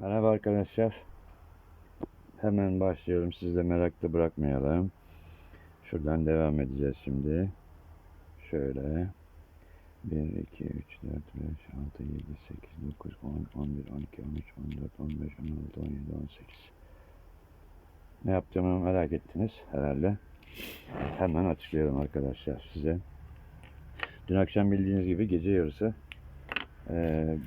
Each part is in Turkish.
Merhaba arkadaşlar. Hemen başlıyorum. Siz de merakla bırakmayalım. Şuradan devam edeceğiz şimdi. Şöyle. 1, 2, 3, 4, 5, 6, 7, 8, 9, 10, 11, 12, 13, 14, 15, 16, 17, 18. Ne yaptığımı merak ettiniz herhalde. Hemen açıklıyorum arkadaşlar size. Dün akşam bildiğiniz gibi gece yarısı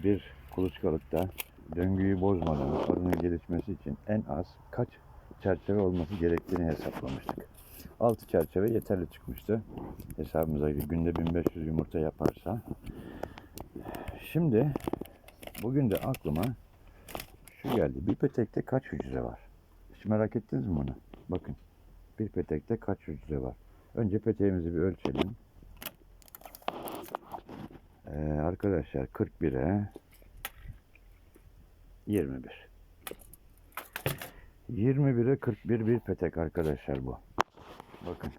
bir kuluçkalıkta döngüyü bozmadan arının gelişmesi için en az kaç çerçeve olması gerektiğini hesaplamıştık. 6 çerçeve yeterli çıkmıştı. Hesabımıza göre günde 1500 yumurta yaparsa. Şimdi bugün de aklıma şu geldi. Bir petekte kaç hücre var? Hiç merak ettiniz mi bunu? Bakın. Bir petekte kaç hücre var? Önce peteğimizi bir ölçelim. Ee, arkadaşlar 41'e 21. 21'e 41 bir petek arkadaşlar bu. Bakın.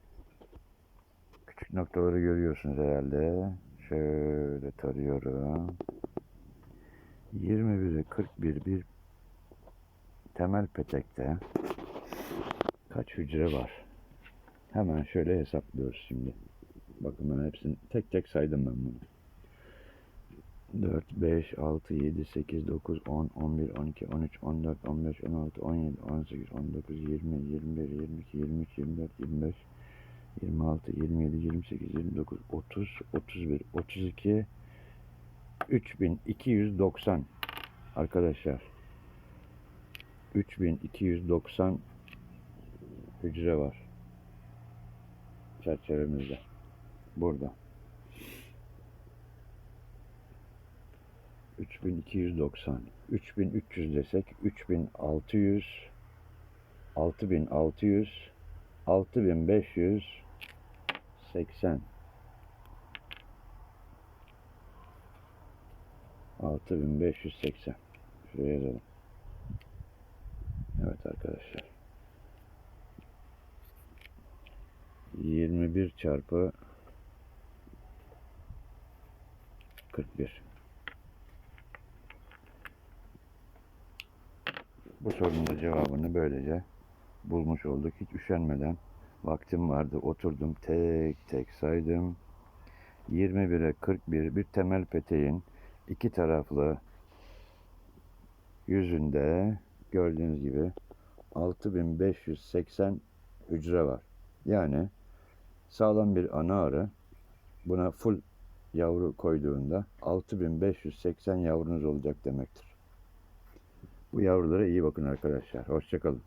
Küçük noktaları görüyorsunuz herhalde. Şöyle tarıyorum. 21'e 41 bir temel petekte kaç hücre var? Hemen şöyle hesaplıyoruz şimdi. Bakın ben hepsini tek tek saydım ben bunu. 4, 5, 6, 7, 8, 9, 10, 11, 12, 13, 14, 15, 16, 17, 18, 19, 20, 21, 22, 23, 24, 25, 26, 27, 28, 29, 30, 31, 32, 3290 arkadaşlar. 3290 hücre var çerçevemizde. Burada. 3290 3300 desek 3600 6600 6580 6580 Şuraya yazalım. Evet arkadaşlar. 21 çarpı 41 Bu sorunun da cevabını böylece bulmuş olduk. Hiç üşenmeden vaktim vardı. Oturdum tek tek saydım. 21'e 41 bir temel peteğin iki taraflı yüzünde gördüğünüz gibi 6580 hücre var. Yani sağlam bir ana arı buna full yavru koyduğunda 6580 yavrunuz olacak demektir. Bu yavrulara iyi bakın arkadaşlar. Hoşçakalın.